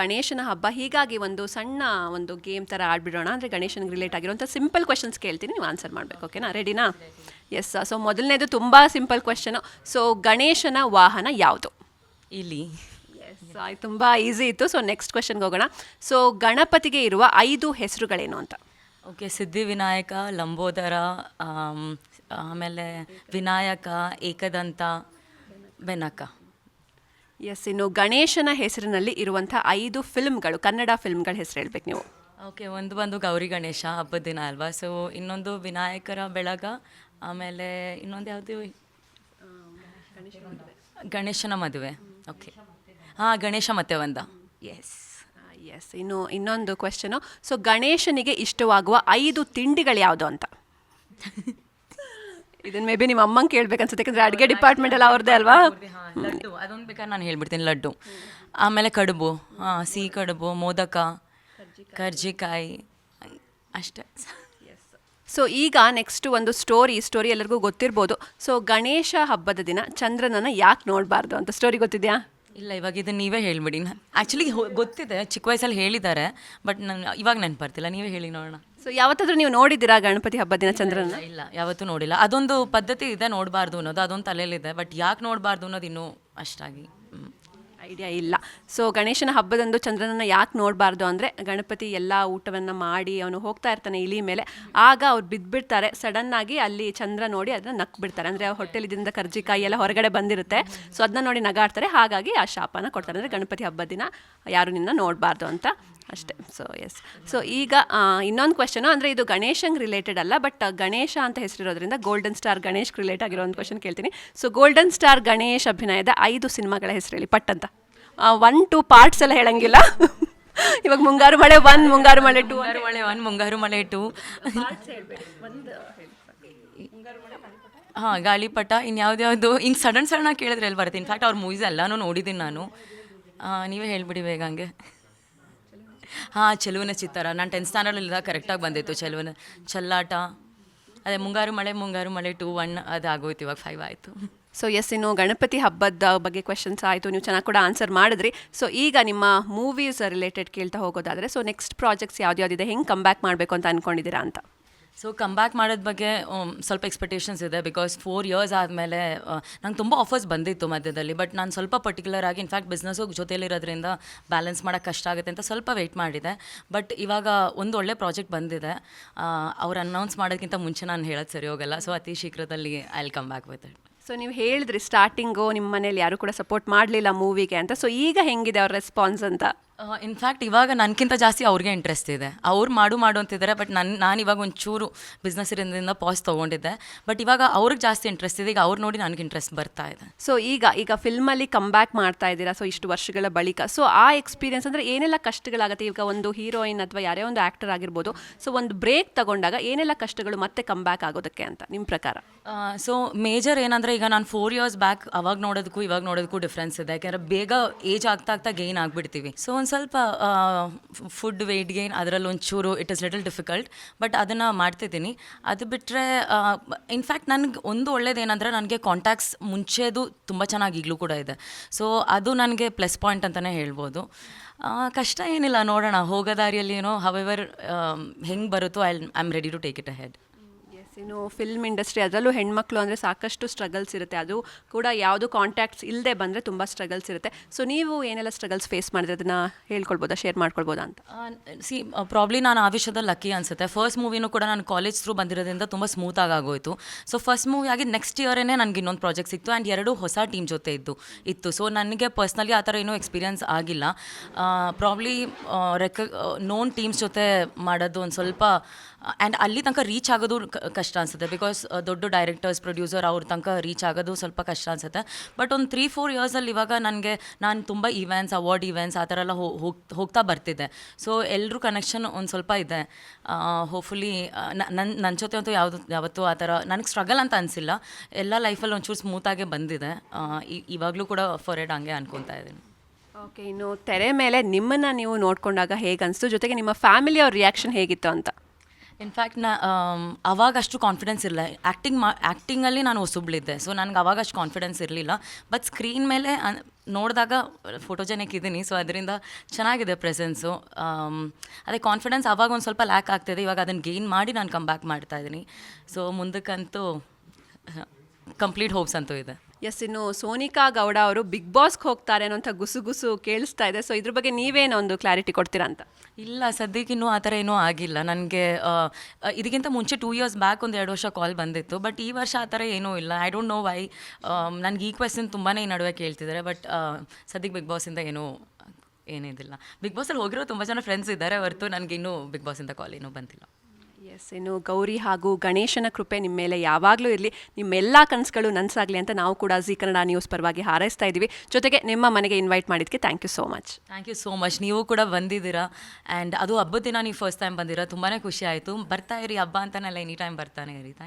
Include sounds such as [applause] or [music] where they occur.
ಗಣೇಶನ ಹಬ್ಬ ಹೀಗಾಗಿ ಒಂದು ಸಣ್ಣ ಒಂದು ಗೇಮ್ ಥರ ಆಡ್ಬಿಡೋಣ. ಅಂದರೆ ಗಣೇಶನಿಗೆ ರಿಲೇಟ್ ಆಗಿರುವಂಥ ಸಿಂಪಲ್ ಕ್ವೆಶನ್ಸ್ ಕೇಳ್ತೀನಿ ನೀವು ಆನ್ಸರ್ ಮಾಡಬೇಕು ಓಕೆನಾ ರೆಡಿನಾ ಎಸ್ ಸೊ ಮೊದಲನೇದು ತುಂಬ ಸಿಂಪಲ್ ಕ್ವೆಶನು ಸೊ ಗಣೇಶನ ವಾಹನ ಯಾವುದು? ಇಲ್ಲಿ ಎಸ್ ತುಂಬ ಈಸಿ ಇತ್ತು. ಸೊ ನೆಕ್ಸ್ಟ್ ಕ್ವೆಶನ್ಗೆ ಹೋಗೋಣ. ಸೊ ಗಣಪತಿಗೆ ಇರುವ ಐದು ಹೆಸರುಗಳೇನು ಅಂತ? ಓಕೆ ಸಿದ್ಧಿವಿನಾಯಕ ಲಂಬೋದರ ಆಮ್, ಆಮೇಲೆ ವಿನಾಯಕ ಏಕದಂತ ಬೆನಕ. ಎಸ್ ಇನ್ನು ಗಣೇಶನ ಹೆಸರಿನಲ್ಲಿ ಇರುವಂಥ ಐದು ಫಿಲ್ಮ್ಗಳು ಕನ್ನಡ ಫಿಲ್ಮ್ಗಳ ಹೆಸರು ಹೇಳ್ಬೇಕು ನೀವು. ಓಕೆ ಒಂದು ಬಂದು ಗೌರಿ ಗಣೇಶ ಹಬ್ಬದ ದಿನ ಅಲ್ವಾ? ಸೊ ಇನ್ನೊಂದು ವಿನಾಯಕರ ಬೆಳಗ ಆಮೇಲೆ ಇನ್ನೊಂದು ಯಾವುದು? ಗಣೇಶನ ಮದುವೆ. ಓಕೆ ಹಾಂ ಗಣೇಶ ಮತ್ತೆ ಒಂದ. ಎಸ್ ಎಸ್ ಇನ್ನು ಇನ್ನೊಂದು ಕ್ವೆಶನು ಸೊ ಗಣೇಶನಿಗೆ ಇಷ್ಟವಾಗುವ ಐದು ತಿಂಡಿಗಳು ಯಾವುದು ಅಂತ? [laughs] ಇದನ್ನ ಮೇ ಬಿ ನಿಮ್ಮ ಅಮ್ಮಂಗೆ ಕೇಳ್ಬೇಕನ್ಸುತ್ತೆ ಯಾಕಂದ್ರೆ ಅಡುಗೆ ಡಿಪಾರ್ಟ್ಮೆಂಟ್ ಎಲ್ಲ ಅವ್ರದ್ದೇ ಅಲ್ವಾ? ಲಡ್ಡು ಅದೊಂದು ಬೇಕಾದ್ರೆ ನಾನು ಹೇಳ್ಬಿಡ್ತೀನಿ ಲಡ್ಡು. ಆಮೇಲೆ ಕಡುಬು ಹಾಂ ಸಿಹಿ ಕಡುಬು ಮೋದಕ ಕರ್ಜಿಕಾಯಿ ಅಷ್ಟೇ. ಸೊ ಈಗ ನೆಕ್ಸ್ಟ್ ಒಂದು ಸ್ಟೋರಿ ಸ್ಟೋರಿ ಎಲ್ಲರಿಗೂ ಗೊತ್ತಿರ್ಬೋದು. ಸೊ ಗಣೇಶ ಹಬ್ಬದ ದಿನ ಚಂದ್ರನನ್ನ ಯಾಕೆ ನೋಡಬಾರ್ದು ಅಂತ ಸ್ಟೋರಿ ಗೊತ್ತಿದೆಯಾ? ಇಲ್ಲ ಇವಾಗ ಇದನ್ನು ನೀವೇ ಹೇಳ್ಬಿಡಿ. ಆ್ಯಕ್ಚುಲಿ ಗೊತ್ತಿದೆ ಚಿಕ್ಕ ವಯಸ್ಸಲ್ಲಿ ಹೇಳಿದ್ದಾರೆ ಬಟ್ ನಾನು ಇವಾಗ ನೆನ್ಪು ಬರ್ತಿಲ್ಲ ನೀವೇ ಹೇಳಿ ನೋಡೋಣ. ಸೊ ಯಾವತ್ತಾದ್ರೂ ನೀವು ನೋಡಿದ್ದೀರಾ ಗಣಪತಿ ಹಬ್ಬದ ದಿನ ಚಂದ್ರನ? ಇಲ್ಲ ಯಾವತ್ತೂ ನೋಡಿಲ್ಲ. ಅದೊಂದು ಪದ್ಧತಿ ಇದೆ ನೋಡಬಾರ್ದು ಅನ್ನೋದು ಅದೊಂದು ತಲೆಯಲ್ಲಿದೆ ಬಟ್ ಯಾಕೆ ನೋಡಬಾರ್ದು ಅನ್ನೋದು ಇನ್ನೂ ಅಷ್ಟಾಗಿ ಹ್ಮ್. ಐಡಿಯಾ ಇಲ್ಲ. ಸೊ ಗಣೇಶನ ಹಬ್ಬದಂದು ಚಂದ್ರನನ್ನು ಯಾಕೆ ನೋಡಬಾರ್ದು ಅಂದರೆ ಗಣಪತಿ ಎಲ್ಲ ಊಟವನ್ನು ಮಾಡಿ ಅವನು ಹೋಗ್ತಾ ಇರ್ತಾನೆ ಇಲಿ ಮೇಲೆ ಆಗ ಅವ್ರು ಬಿದ್ದುಬಿಡ್ತಾರೆ ಸಡನ್ನಾಗಿ ಅಲ್ಲಿ ಚಂದ್ರ ನೋಡಿ ಅದನ್ನ ನಕ್ ಬಿಡ್ತಾರೆ ಅಂದರೆ ಹೊಟ್ಟೆಲಿದಿಂದ ಕರ್ಜಿಕಾಯಿ ಎಲ್ಲ ಹೊರಗಡೆ ಬಂದಿರುತ್ತೆ. ಸೊ ಅದನ್ನ ನೋಡಿ ನಗಾಡ್ತಾರೆ. ಹಾಗಾಗಿ ಆ ಶಾಪನ ಕೊಡ್ತಾರೆ. ಅಂದರೆ ಗಣಪತಿ ಹಬ್ಬದ ದಿನ ಯಾರು ನಿನ್ನ ನೋಡಬಾರ್ದು ಅಂತ ಅಷ್ಟೇ. ಸೊ ಎಸ್ ಸೊ ಈಗ ಇನ್ನೊಂದು ಕ್ವೆಶನು ಅಂದರೆ ಇದು ಗಣೇಶಂಗೆ ರಿಲೇಟೆಡ್ ಅಲ್ಲ ಬಟ್ ಗಣೇಶ ಅಂತ ಹೆಸರಿರೋದ್ರಿಂದ ಗೋಲ್ಡನ್ ಸ್ಟಾರ್ ಗಣೇಶ್ ರಿಲೇಟ್ ಆಗಿರೋ ಒಂದು ಕ್ವೆಶನ್ ಕೇಳ್ತೀನಿ. ಸೊ ಗೋಲ್ಡನ್ ಸ್ಟಾರ್ ಗಣೇಶ್ ಅಭಿನಯದ ಐದು ಸಿನಿಮಾಗಳ ಹೆಸರು ಹೇಳಿ ಪಟ್ ಅಂತ. ಒನ್ ಟು ಪಾರ್ಟ್ಸ್ ಎಲ್ಲ ಹೇಳಂಗಿಲ್ಲ. [laughs] ಇವಾಗ ಮುಂಗಾರು ಮಳೆ ಒನ್ ಮುಂಗಾರು ಮಳೆ ಟು ಮುಂಗಾರು ಮಳೆ ಒನ್ ಮುಂಗಾರು ಮಳೆ ಟು ಹಾಂ ಗಾಳಿಪಟ ಇನ್ಯಾವ್ದ್ಯಾವುದು? ಹಿಂಗೆ ಸಡನ್ ಸಡನ್ ಆಗಿ ಕೇಳಿದ್ರೆ ಎಲ್ಲಿ ಬರುತ್ತೆ ಇನ್ಫ್ಯಾಕ್ಟ್ ಅವ್ರ ಮೂವೀಸ್ ಎಲ್ಲಾನು ನೋಡಿದ್ದೀನಿ ನಾನು. ನೀವೇ ಹೇಳ್ಬಿಡಿ ಬೇಗ ಹಂಗೆ. ಹಾಂ, ಚೆಲುವಿನ ಚಿತ್ತಾರ. ನಾನು ಟೆಂತ್ ಸ್ಟ್ಯಾಂಡರ್ಡಲ್ಲಿದ್ದಾಗ ಕರೆಕ್ಟಾಗಿ ಬಂದಿತ್ತು ಚೆಲುವಿನ. ಚಲ್ಲಾಟ. ಅದೇ ಮುಂಗಾರು ಮಳೆ ಮುಂಗಾರು ಮಳೆ ಟೂ ಒನ್ ಅದು ಆಗೋಯ್ತು ಇವಾಗ ಫೈವ್ ಆಯಿತು. ಸೊ ಎಸ್ ಇನ್ನು ಗಣಪತಿ ಹಬ್ಬದ ಬಗ್ಗೆ ಕ್ವೆಶನ್ಸ್ ಆಯಿತು. ನೀವು ಚೆನ್ನಾಗಿ ಕೂಡ ಆನ್ಸರ್ ಮಾಡಿದ್ರಿ. ಸೊ ಈಗ ನಿಮ್ಮ ಮೂವೀಸ್ ರಿಲೇಟೆಡ್ ಕೇಳ್ತಾ ಹೋಗೋದಾದರೆ ಸೊ ನೆಕ್ಸ್ಟ್ ಪ್ರಾಜೆಕ್ಟ್ಸ್ ಯಾವ್ದು ಯಾವ್ದಿದೆ ಹೆಂಗೆ ಕಮ್ ಬ್ಯಾಕ್ ಮಾಡಬೇಕು ಅಂತ ಅಂದ್ಕೊಂಡಿದ್ದೀರಾ ಅಂತ. ಸೊ ಕಮ್ ಬ್ಯಾಕ್ ಮಾಡೋದ ಬಗ್ಗೆ um, ಸ್ವಲ್ಪ ಎಕ್ಸ್ಪೆಕ್ಟೇಷನ್ಸ್ ಇದೆ ಬಿಕಾಸ್ ಫೋರ್ ಇಯರ್ಸ್ ಆದಮೇಲೆ ನಂಗೆ ತುಂಬ ಆಫರ್ಸ್ ಬಂದಿತ್ತು ಮಧ್ಯದಲ್ಲಿ. ಬಟ್ ನಾನು ಸ್ವಲ್ಪ ಪರ್ಟಿಕ್ಯುಲರ್ ಆಗಿ ಇನ್ಫ್ಯಾಕ್ಟ್ ಬಿಸ್ನೆಸ್ಸು ಜೊತೆಯಲ್ಲಿರೋದ್ರಿಂದ ಬ್ಯಾಲೆನ್ಸ್ ಮಾಡೋಕ್ಕೆ ಕಷ್ಟ ಆಗುತ್ತೆ ಅಂತ ಸ್ವಲ್ಪ ವೆಯ್ಟ್ ಮಾಡಿದೆ. ಬಟ್ ಇವಾಗ ಒಂದು ಒಳ್ಳೆ ಪ್ರಾಜೆಕ್ಟ್ ಬಂದಿದೆ. ಅವ್ರು ಅನೌನ್ಸ್ ಮಾಡೋದಕ್ಕಿಂತ ಮುಂಚೆ ನಾನು ಹೇಳೋದು ಸರಿ ಹೋಗಲ್ಲ. ಸೊ ಅತಿ ಶೀಘ್ರದಲ್ಲಿ I will come back with it so ನೀವು ಹೇಳಿದ್ರಿ ಸ್ಟಾರ್ಟಿಂಗು ನಿಮ್ಮ ಮನೇಲಿ ಯಾರು ಕೂಡ ಸಪೋರ್ಟ್ ಮಾಡಲಿಲ್ಲ ಮೂವಿಗೆ ಅಂತ. ಸೊ ಈಗ ಹೆಂಗಿದೆ ಅವ್ರ ರೆಸ್ಪಾನ್ಸ್ ಅಂತ? ಇನ್ಫ್ಯಾಕ್ಟ್ ಇವಾಗ ನನಗಿಂತ ಜಾಸ್ತಿ ಅವ್ರಿಗೆ ಇಂಟ್ರೆಸ್ಟ್ ಇದೆ. ಅವ್ರು ಮಾಡು ಮಾಡು ಅಂತಿದ್ದಾರೆ ಬಟ್ ನನ್ನ ನಾನು ಇವಾಗ ಒಂಚೂರು ಬಿಸ್ನೆಸ್ ಇರೋದ್ರಿಂದ ಪಾಸ್ ತೊಗೊಂಡಿದ್ದೆ. ಬಟ್ ಇವಾಗ ಅವ್ರಿಗೆ ಜಾಸ್ತಿ ಇಂಟ್ರೆಸ್ಟ್ ಇದೆ. ಈಗ ಅವ್ರು ನೋಡಿ ನನಗೆ ಇಂಟ್ರೆಸ್ಟ್ ಬರ್ತಾ ಇದೆ. ಸೊ ಈಗ ಈಗ ಫಿಲ್ಮಲ್ಲಿ ಕಮ್ ಬ್ಯಾಕ್ ಮಾಡ್ತಾ ಇದ್ದೀರಾ? ಸೊ ಇಷ್ಟು ವರ್ಷಗಳ ಬಳಿಕ. ಸೊ ಆ ಎಕ್ಸ್ಪೀರಿಯನ್ಸ್ ಅಂದರೆ ಏನೆಲ್ಲ ಕಷ್ಟಗಳಾಗುತ್ತೆ? ಈಗ ಒಂದು ಹೀರೋಯಿನ್ ಅಥವಾ ಯಾರೇ ಒಂದು ಆ್ಯಕ್ಟರ್ ಆಗಿರ್ಬೋದು. ಸೊ ಒಂದು ಬ್ರೇಕ್ ತಗೊಂಡಾಗ ಏನೆಲ್ಲ ಕಷ್ಟಗಳು ಮತ್ತೆ ಕಮ್ ಬ್ಯಾಕ್ ಆಗೋದಕ್ಕೆ ಅಂತ ನಿಮ್ಮ ಪ್ರಕಾರ? ಸೊ ಮೇಜರ್ ಏನಂದರೆ ಈಗ ನಾನು ಫೋರ್ ಇಯರ್ಸ್ ಬ್ಯಾಕ್ ಅವಾಗ ನೋಡೋದಕ್ಕೂ ಇವಾಗ ನೋಡೋದಕ್ಕೂ ಡಿಫ್ರೆನ್ಸ್ ಇದೆ. ಯಾಕೆಂದರೆ ಬೇಗ ಏಜ್ ಆಗ್ತಾ ಆಗ್ತಾ ಗೇನ್ ಆಗಿಬಿಡ್ತೀವಿ. ಸೊ ಒಂದು ಸ್ವಲ್ಪ ಫುಡ್ ವೆಯ್ಟ್ ಗೇನ್ ಅದರಲ್ಲಿ ಒಂಚೂರು it is little difficult but ಅದನ್ನು ಮಾಡ್ತಿದ್ದೀನಿ. ಅದು ಬಿಟ್ಟರೆ ಇನ್ಫ್ಯಾಕ್ಟ್ ನನಗೆ ಒಂದು ಒಳ್ಳೇದೇನಂದರೆ ನನಗೆ ಕಾಂಟ್ಯಾಕ್ಟ್ಸ್ ಮುಂಚೆದು ತುಂಬ ಚೆನ್ನಾಗಿ ಈಗಲೂ ಕೂಡ ಇದೆ. ಸೊ ಅದು ನನಗೆ ಪ್ಲಸ್ ಪಾಯಿಂಟ್ ಅಂತಲೇ ಹೇಳ್ಬೋದು. ಕಷ್ಟ ಏನಿಲ್ಲ, ನೋಡೋಣ. ಹೋಗೋ ದಾರಿಯಲ್ಲಿ ಏನೋ ಹವೆವರ್ ಹೆಂಗೆ ಬರುತ್ತೋ I I am ready to take it ahead ಇನ್ನು ಫಿಲ್ಮ್ ಇಂಡಸ್ಟ್ರಿ ಅದರಲ್ಲೂ ಹೆಣ್ಮಕ್ಳು ಅಂದರೆ ಸಾಕಷ್ಟು ಸ್ಟ್ರಗಲ್ಸ್ ಇರುತ್ತೆ. ಅದು ಕೂಡ ಯಾವುದು ಕಾಂಟ್ಯಾಕ್ಟ್ಸ್ ಇಲ್ಲದೆ ಬಂದರೆ ತುಂಬ ಸ್ಟ್ರಗಲ್ಸ್ ಇರುತ್ತೆ. ಸೊ ನೀವು ಏನೆಲ್ಲ ಸ್ಟ್ರಗಲ್ಸ್ ಫೇಸ್ ಮಾಡಿದ್ರೆ? ಅದನ್ನು ಹೇಳ್ಕೊಳ್ಬೋದಾ? ಶೇರ್ ಮಾಡ್ಕೊಳ್ಬೋದಾ ಅಂತ? ಸಿ ಪ್ರಾಬ್ಲಿ ನಾನು ಆ ಲಕ್ಕಿ ಅನಿಸುತ್ತೆ. ಫಸ್ಟ್ ಮೂವಿನೂ ಕೂಡ ನಾನು ಕಾಲೇಜ್ ಥ್ರೂ ಬಂದಿರೋದ್ರಿಂದ ತುಂಬ ಸ್ಮೂತ್ ಆಗೋಯಿತು. ಸೊ ಫಸ್ಟ್ ಮೂವಿ ಆಗಿ ನೆಕ್ಸ್ಟ್ ಇಯರೇ ನನಗೆ ಇನ್ನೊಂದು ಪ್ರಾಜೆಕ್ಟ್ ಸಿಕ್ತು. ಆ್ಯಂಡ್ ಎರಡು ಹೊಸ ಟೀಮ್ ಜೊತೆ ಇದ್ದು, ಇತ್ತು. ಸೊ ನನಗೆ ಪರ್ಸ್ನಲಿ ಆ ಥರ ಏನೂ ಎಕ್ಸ್ಪೀರಿಯನ್ಸ್ ಆಗಿಲ್ಲ. ಪ್ರಾಬ್ಲಿ ರೆಕ ನೋನ್ ಟೀಮ್ಸ್ ಜೊತೆ ಮಾಡೋದು ಒಂದು ಸ್ವಲ್ಪ ಆ್ಯಂಡ್ ಅಲ್ಲಿ ತನಕ ರೀಚ್ ಆಗೋದು ಕಷ್ಟ ಅನಿಸುತ್ತೆ. ಬಿಕಾಸ್ ದೊಡ್ಡ ಡೈರೆಕ್ಟರ್ಸ್ ಪ್ರೊಡ್ಯೂಸರ್ ಅವ್ರ ತನಕ ರೀಚ್ ಆಗೋದು ಸ್ವಲ್ಪ ಕಷ್ಟ ಅನ್ಸುತ್ತೆ. ಬಟ್ ಒಂದು ತ್ರೀ ಫೋರ್ ಇಯರ್ಸಲ್ಲಿ ಇವಾಗ ನನಗೆ ನಾನು ತುಂಬ ಇವೆಂಟ್ಸ್ ಅವಾರ್ಡ್ ಇವೆಂಟ್ಸ್ ಆ ಥರ ಎಲ್ಲ ಹೋಗ್ ಹೋಗ್ತಾ ಬರ್ತಿದ್ದೆ. ಸೊ ಎಲ್ಲರೂ ಕನೆಕ್ಷನ್ ಒಂದು ಸ್ವಲ್ಪ ಇದೆ. ಹೋಪ್ಫುಲಿ ನನ್ನ ನನ್ನ ಜೊತೆ ಅಂತೂ ಯಾವುದು ಯಾವತ್ತೂ ಆ ಥರ ನನಗೆ ಸ್ಟ್ರಗಲ್ ಅಂತ ಅನಿಸಿಲ್ಲ. ಎಲ್ಲ ಲೈಫಲ್ಲಿ ಒಂಚೂರು ಸ್ಮೂತಾಗೆ ಬಂದಿದೆ. ಆ, ಇವಾಗಲೂ ಕೂಡ ಫಾರ್ ಎಡ್ ಹಂಗೆ ಅನ್ಕೊತಾ ಇದ್ದೀನಿ. ಓಕೆ ಇನ್ನು ತೆರೆ ಮೇಲೆ ನಿಮ್ಮನ್ನು ನೀವು ನೋಡಿಕೊಂಡಾಗ ಹೇಗೆ ಅನಿಸ್ತು? ಜೊತೆಗೆ ನಿಮ್ಮ ಫ್ಯಾಮಿಲಿಯವ್ರ ರಿಯಾಕ್ಷನ್ ಹೇಗಿತ್ತು ಅಂತ. ಇನ್ಫ್ಯಾಕ್ಟ್ ನಾ ಆಮ್, ಅವಾಗ ಅಷ್ಟು ಕಾನ್ಫಿಡೆನ್ಸ್ ಇರಲಿಲ್ಲ ಆ್ಯಕ್ಟಿಂಗ್ ಮಾ ಆ್ಯಕ್ಟಿಂಗಲ್ಲಿ ನಾನು ಹೊಸಬ್ಳಿದ್ದೆ. ಸೊ ನನಗೆ ಅವಾಗ ಅಷ್ಟು ಕಾನ್ಫಿಡೆನ್ಸ್ ಇರಲಿಲ್ಲ. ಬಟ್ ಸ್ಕ್ರೀನ್ ಮೇಲೆ ನೋಡಿದಾಗ ಫೋಟೋಜೆನಿಕ್ ಇದ್ದೀನಿ ಸೊ ಅದರಿಂದ ಚೆನ್ನಾಗಿದೆ ಪ್ರೆಸೆನ್ಸು ಅದೇ ಕಾನ್ಫಿಡೆನ್ಸ್ ಅವಾಗ ಒಂದು ಸ್ವಲ್ಪ ಲ್ಯಾಕ್ ಆಗ್ತಿದೆ. ಇವಾಗ ಅದನ್ನು ಗೇನ್ ಮಾಡಿ ನಾನು ಕಮ್ ಬ್ಯಾಕ್ ಮಾಡ್ತಾ ಇದ್ದೀನಿ ಸೊ ಮುಂದಕ್ಕಂತೂ ಕಂಪ್ಲೀಟ್ ಹೋಪ್ಸ್ ಅಂತೂ ಇದೆ. ಎಸ್ ಇನ್ನು ಸೋನಿಕಾ ಗೌಡ ಅವರು ಬಿಗ್ ಬಾಸ್ಗೆ ಹೋಗ್ತಾರೆ ಅನ್ನೋಂಥ ಗುಸುಗುಸು ಕೇಳಿಸ್ತಾ ಇದೆ. ಸೊ ಇದ್ರ ಬಗ್ಗೆ ನೀವೇನೋ ಒಂದು ಕ್ಲಾರಿಟಿ ಕೊಡ್ತೀರಾ ಅಂತ? ಇಲ್ಲ, ಸದ್ಯಕ್ಕೆ ಇನ್ನೂ ಆ ಥರ ಏನೂ ಆಗಿಲ್ಲ. ನನಗೆ ಇದಕ್ಕಿಂತ ಮುಂಚೆ ಟೂ ಇಯರ್ಸ್ ಬ್ಯಾಕ್ ಒಂದು ಎರಡು ವರ್ಷ ಕಾಲ್ ಬಂದಿತ್ತು. ಬಟ್ ಈ ವರ್ಷ ಆ ಥರ ಏನೂ ಇಲ್ಲ. ಐ ಡೋಂಟ್ ನೋ ವೈ ನನಗೆ ಈ ಕ್ವೆಶನ್ ತುಂಬಾ ಈ ನಡುವೆ ಕೇಳ್ತಿದ್ದಾರೆ. ಬಟ್ ಸದ್ಯಕ್ಕೆ ಬಿಗ್ ಬಾಸಿಂದ ಏನೂ ಏನಿದಿಲ್ಲ. ಬಿಗ್ ಬಾಸಲ್ಲಿ ಹೋಗಿರೋ ತುಂಬ ಜನ ಫ್ರೆಂಡ್ಸ್ ಇದ್ದಾರೆ ಹೊರತು ನನಗಿನ್ನೂ ಬಿಗ್ ಬಾಸಿಂದ ಕಾಲ್ ಏನೂ ಬಂದಿಲ್ಲ. ಎಸ್ ಇನ್ನು ಗೌರಿ ಹಾಗೂ ಗಣೇಶನ ಕೃಪೆ ನಿಮ್ಮ ಮೇಲೆ ಯಾವಾಗಲೂ ಇರಲಿ. ನಿಮ್ಮೆಲ್ಲ ಕನಸುಗಳು ನನಸಾಗಲಿ ಅಂತ ನಾವು ಕೂಡ ಜಿ ಕನ್ನಡ ನ್ಯೂಸ್ ಪರವಾಗಿ ಹಾರೈಸ್ತಾ ಇದ್ದೀವಿ. ಜೊತೆಗೆ ನಿಮ್ಮ ಮನೆಗೆ ಇನ್ವೈಟ್ ಮಾಡಿದ್ದಕ್ಕೆ thank you so much thank you so much ನೀವು ಕೂಡ ಬಂದಿದ್ದೀರಾ? ಆ್ಯಂಡ್ ಅದು ಹಬ್ಬದ ದಿನ ನೀವು ಫಸ್ಟ್ ಟೈಮ್ ಬಂದಿರೋ ತುಂಬಾ ಖುಷಿ ಆಯಿತು. ಬರ್ತಾ ಇರಿ ಹಬ್ಬ ಅಂತಾನೆಲ್ಲ ಎನಿ ಟೈಮ್ ಬರ್ತಾನೆ ಇರಿ. Thank you